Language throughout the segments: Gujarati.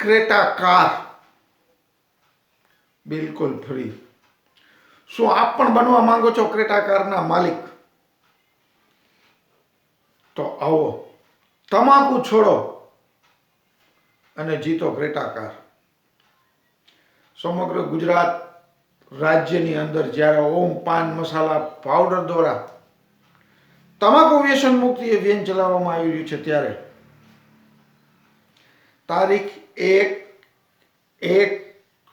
ક્રેટા કાર બિલકુલ ફ્રી શું આપ પણ બનવા માંગો છો ક્રેટા કારના માલિક? તો આવો. તમાકુ છોડો અને જીતો ક્રેટા કાર. સમગ્ર ગુજરાત રાજ્યની અંદર જ્યારે ઓમ પાન મસાલા પાવડર દ્વારા તમાકુ વ્યસન મુક્તિ અભિયાન ચલાવવામાં આવી રહ્યું છે ત્યારે. તારીખ એક એક,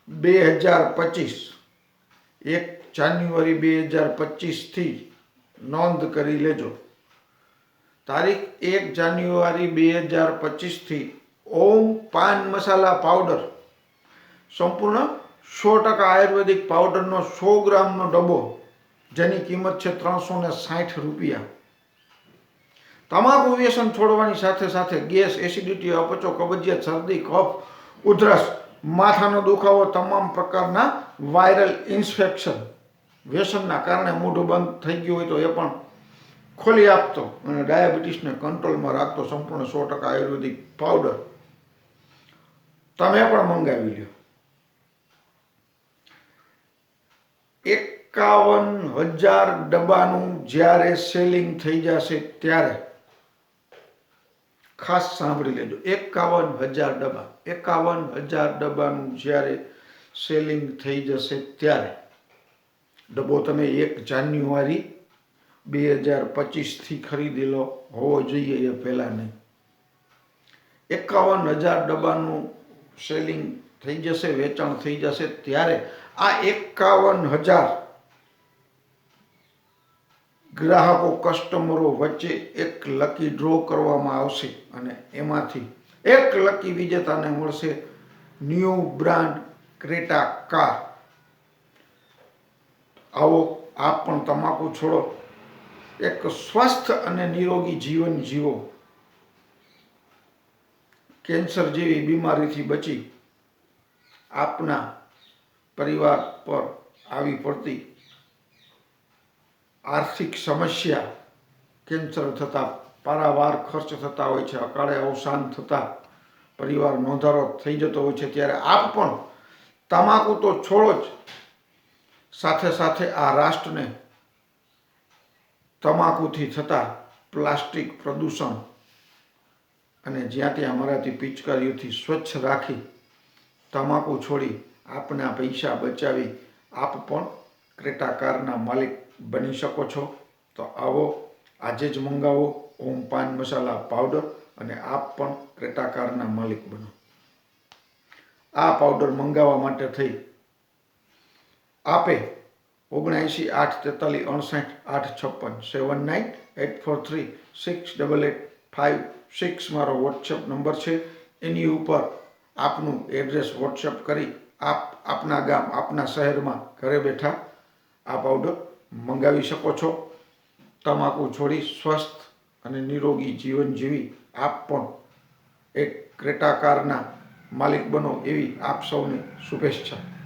બે હજાર પચીસ. એક જાન્યુઆરી બે હજાર પચીસથી નોંધ કરી લેજો. તારીખ એક જાન્યુઆરી બે હજાર પચીસથી ઓમ પાન મસાલા પાવડર. સંપૂર્ણ સો ટકા આયુર્વેદિક પાવડરનો સો ગ્રામનો ડબ્બો, જેની કિંમત છે ત્રણસો ને સાઠ રૂપિયા. તમાકુ વ્યસન છોડવાની સાથે સાથે ગેસ, એસિડિટી, અપચો, કબજિયાત, શરદી, કફ, ઉધરસ, માથાનો દુખાવો તમામ પ્રકારના વાયરલ ઇન્ફેક્શન. વ્યસનના કારણે મોઢું બંધ થઈ ગયું હોય તો એ પણ ખોલી આપતો અને ડાયાબિટીસને કંટ્રોલમાં રાખતો સંપૂર્ણ સો ટકા આયુર્વેદિક પાવડર. તમે પણ મંગાવી લ્યો. એકાવન હજાર ડબ્બાનું જ્યારે સેલિંગ થઈ જશે ત્યારે ખાસ સાંભળી લેજો. એકાવન હજાર ડબ્બા. એકાવન હજાર ડબ્બાનું જ્યારે સેલિંગ થઈ જશે ત્યારે ડબ્બો તમે એક જાન્યુઆરી બે હજાર પચીસથી ખરીદેલો હોવો જોઈએ એ પહેલાં નહીં. એકાવન હજાર ડબ્બાનું સેલિંગ થઈ જશે, વેચાણ થઈ જશે ત્યારે આ એકાવન હજાર ગ્રાહકો કસ્ટમરો વચ્ચે એક લકી ડ્રો કરવામાં આવશે અને એમાંથી એક લકી વિજેતાને મળશે ન્યૂ બ્રાન્ડ ક્રેટા કાર આવો, આપ પણ તમાકુ છોડો. એક સ્વસ્થ અને નિરોગી જીવન જીવો. કેન્સર જેવી બીમારીથી બચી આપના પરિવાર પર આવી પડતી આર્થિક સમસ્યા કેન્સર થતાં, પારાવાર ખર્ચ થતા હોય છે, અકાળે અવસાન થતાં, પરિવાર નોંધારો થઈ જતો હોય છે, ત્યારે આપ પણ તમાકુ તો છોડો જ. સાથે સાથે આ રાષ્ટ્રને તમાકુથી થતા પ્લાસ્ટિક પ્રદૂષણ અને જ્યાં ત્યાં અમારાથી પિચકારીઓથી સ્વચ્છ રાખી તમાકુ છોડી આપના પૈસા બચાવી આપ પણ ક્રેટા કારના માલિક બની શકો છો. તો આવો, આજે જ મંગાવો ઓમ પાન મસાલા પાવડર અને આપ પણ ક્રેટાકારના માલિક બનો. આ પાવડર મંગાવવા માટે થઈ આપે ઓગણએંશી આઠ તેતાલીસ અણસાઠ આઠ છપ્પન, seven nine, eight four three, six double eight five, six મારો વોટ્સએપ નંબર છે. એની ઉપર આપનું એડ્રેસ વોટ્સએપ કરી આપ, આપના ગામ, આપના શહેરમાં ઘરે બેઠા આ પાવડર મંગાવી શકો છો. તમાકુ છોડી સ્વસ્થ અને નિરોગી જીવન જીવી આપ પણ એક ક્રેટાકારના માલિક બનો એવી આપ સૌને શુભેચ્છા.